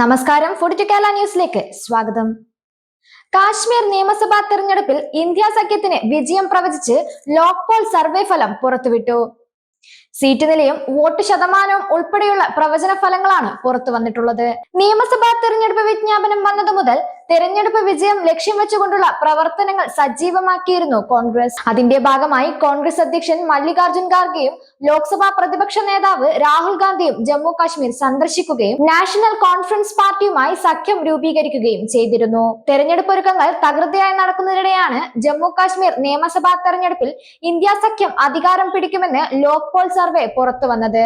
നമസ്കാരം. Food to Kerala ന്യൂസിലേക്ക് സ്വാഗതം. കാശ്മീർ നിയമസഭാ തെരഞ്ഞെടുപ്പിൽ ഇന്ത്യ സഖ്യത്തിന് വിജയം പ്രവചിച്ച് ലോക്പോൾ സർവേ ഫലം പുറത്തുവിട്ടു. സീറ്റ് നിലയും വോട്ട് ശതമാനവും ഉൾപ്പെടെയുള്ള പ്രവചന ഫലങ്ങളാണ് പുറത്തു വന്നിട്ടുള്ളത് നിയമസഭാ തെരഞ്ഞെടുപ്പ് വിജ്ഞാപനം വന്നതു മുതൽ തെരഞ്ഞെടുപ്പ് വിജയം ലക്ഷ്യം വെച്ചുകൊണ്ടുള്ള പ്രവർത്തനങ്ങൾ സജീവമാക്കിയിരുന്നു കോൺഗ്രസ്. അതിന്റെ ഭാഗമായി കോൺഗ്രസ് അധ്യക്ഷൻ മല്ലികാർജുൻ ഖാർഗെയും ലോക്സഭാ പ്രതിപക്ഷ നേതാവ് രാഹുൽ ഗാന്ധിയും ജമ്മു കാശ്മീർ സന്ദർശിക്കുകയും നാഷണൽ കോൺഫറൻസ് പാർട്ടിയുമായി സഖ്യം രൂപീകരിക്കുകയും ചെയ്തിരുന്നു. തെരഞ്ഞെടുപ്പ് ഒരുക്കങ്ങൾ തകൃതിയായി നടക്കുന്നതിനിടെയാണ് ജമ്മു കാശ്മീർ നിയമസഭാ തെരഞ്ഞെടുപ്പിൽ ഇന്ത്യ സഖ്യം അധികാരം പിടിക്കുമെന്ന് ലോക് പോൾ സർവേ പുറത്തു വന്നത്.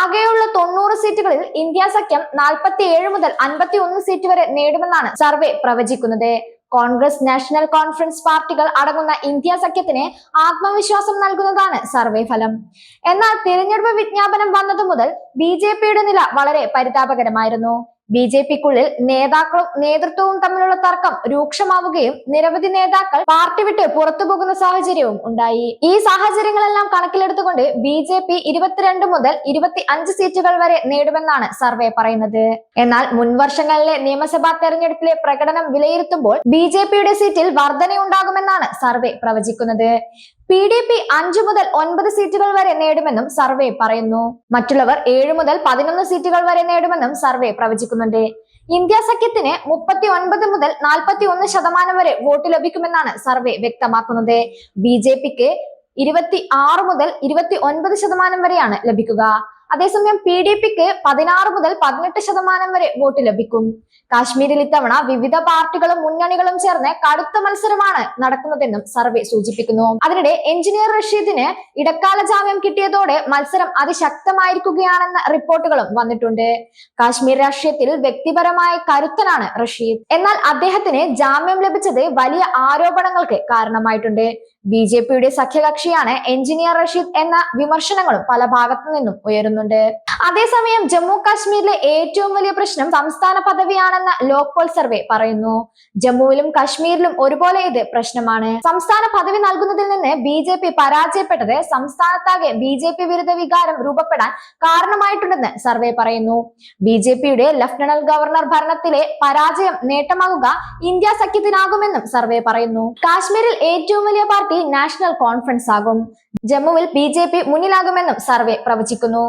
ആകെയുള്ള തൊണ്ണൂറ് സീറ്റുകളിൽ ഇന്ത്യ സഖ്യം നാൽപ്പത്തി ഏഴ് മുതൽ അൻപത്തി ഒന്ന് സീറ്റ് വരെ നേടുമെന്നാണ് സർവേ പ്രവചിക്കുന്നത്. കോൺഗ്രസ് നാഷണൽ കോൺഫറൻസ് പാർട്ടികൾ അടങ്ങുന്ന ഇന്ത്യ സഖ്യത്തിന് ആത്മവിശ്വാസം നൽകുന്നതാണ് സർവേ ഫലം. എന്നാൽ തിരഞ്ഞെടുപ്പ് വിജ്ഞാപനം വന്നതു മുതൽ ബി നില വളരെ പരിതാപകരമായിരുന്നു. ബി ജെ പിക്കുള്ളിൽ നേതാക്കളും നേതൃത്വവും തമ്മിലുള്ള തർക്കം രൂക്ഷമാവുകയും നിരവധി നേതാക്കൾ പാർട്ടി വിട്ട് പുറത്തു പോകുന്ന സാഹചര്യവും ഉണ്ടായി. ഈ സാഹചര്യങ്ങളെല്ലാം കണക്കിലെടുത്തുകൊണ്ട് ബി ജെ പി ഇരുപത്തിരണ്ട് മുതൽ ഇരുപത്തി അഞ്ച് സീറ്റുകൾ വരെ നേടുമെന്നാണ് സർവേ പറയുന്നത്. എന്നാൽ മുൻ വർഷങ്ങളിലെ നിയമസഭാ തെരഞ്ഞെടുപ്പിലെ പ്രകടനം വിലയിരുത്തുമ്പോൾ ബി ജെ പിയുടെ സീറ്റിൽ വർധനയുണ്ടാകുമെന്നാണ് സർവേ പ്രവചിക്കുന്നത്. പി ഡി പി അഞ്ചു മുതൽ ഒൻപത് സീറ്റുകൾ വരെ നേടുമെന്നും സർവേ പറയുന്നു. മറ്റുള്ളവർ ഏഴ് മുതൽ പതിനൊന്ന് സീറ്റുകൾ വരെ നേടുമെന്നും സർവേ പ്രവചിക്കുന്നുണ്ട്. ഇന്ത്യ സഖ്യത്തിന് മുപ്പത്തി ഒൻപത് മുതൽ നാൽപ്പത്തി ഒന്ന് ശതമാനം വരെ വോട്ട് ലഭിക്കുമെന്നാണ് സർവേ വ്യക്തമാക്കുന്നത്. ബി ജെ പിക്ക് ഇരുപത്തി ആറ് മുതൽ ഇരുപത്തി ഒൻപത് ശതമാനം വരെയാണ് ലഭിക്കുക. അതേസമയം പി ഡി പിക്ക് പതിനാറ് മുതൽ പതിനെട്ട് ശതമാനം വരെ വോട്ട് ലഭിക്കും. കാശ്മീരിൽ ഇത്തവണ വിവിധ പാർട്ടികളും മുന്നണികളും ചേർന്ന് കടുത്ത മത്സരമാണ് നടക്കുന്നതെന്നും സർവേ സൂചിപ്പിക്കുന്നു. അതിനിടെ എഞ്ചിനീയർ റഷീദിന് ഇടക്കാല ജാമ്യം കിട്ടിയതോടെ മത്സരം അതിശക്തമായിരിക്കുകയാണെന്ന റിപ്പോർട്ടുകളും വന്നിട്ടുണ്ട്. കാശ്മീർ രാഷ്ട്രീയത്തിൽ വ്യക്തിപരമായ കരുത്തനാണ് റഷീദ്. എന്നാൽ അദ്ദേഹത്തിന് ജാമ്യം ലഭിച്ചത് വലിയ ആരോപണങ്ങൾക്ക് കാരണമായിട്ടുണ്ട്. ബി ജെ പിയുടെ സഖ്യകക്ഷിയാണ് എഞ്ചിനീയർ റഷീദ് എന്ന വിമർശനങ്ങളും പല ഭാഗത്തു നിന്നും ഉയരുന്നുണ്ട്. അതേസമയം ജമ്മു കാശ്മീരിലെ ഏറ്റവും വലിയ പ്രശ്നം സംസ്ഥാന പദവിയാണെന്ന് ലോക്പോൾ സർവേ പറയുന്നു. ജമ്മുവിലും കാശ്മീരിലും ഒരുപോലെ ഇത് പ്രശ്നമാണ്. സംസ്ഥാന പദവി നൽകുന്നതിൽ നിന്ന് ബി ജെ പി പരാജയപ്പെട്ടത് സംസ്ഥാനത്താകെ ബി ജെ പി വിരുദ്ധ വികാരം രൂപപ്പെടാൻ കാരണമായിട്ടുണ്ടെന്ന് സർവേ പറയുന്നു. ബി ജെ പിയുടെ ലഫ്റ്റനന്റ് ഗവർണർ ഭരണത്തിലെ പരാജയം നേട്ടമാകുക ഇന്ത്യ സഖ്യത്തിനാകുമെന്നും സർവേ പറയുന്നു. കാശ്മീരിൽ ഏറ്റവും വലിയ പാർട്ടി നാഷണൽ കോൺഫറൻസ് ആകും. ജമ്മുവിൽ ബി ജെ പി മുന്നിലാകുമെന്നും സർവേ പ്രവചിക്കുന്നു.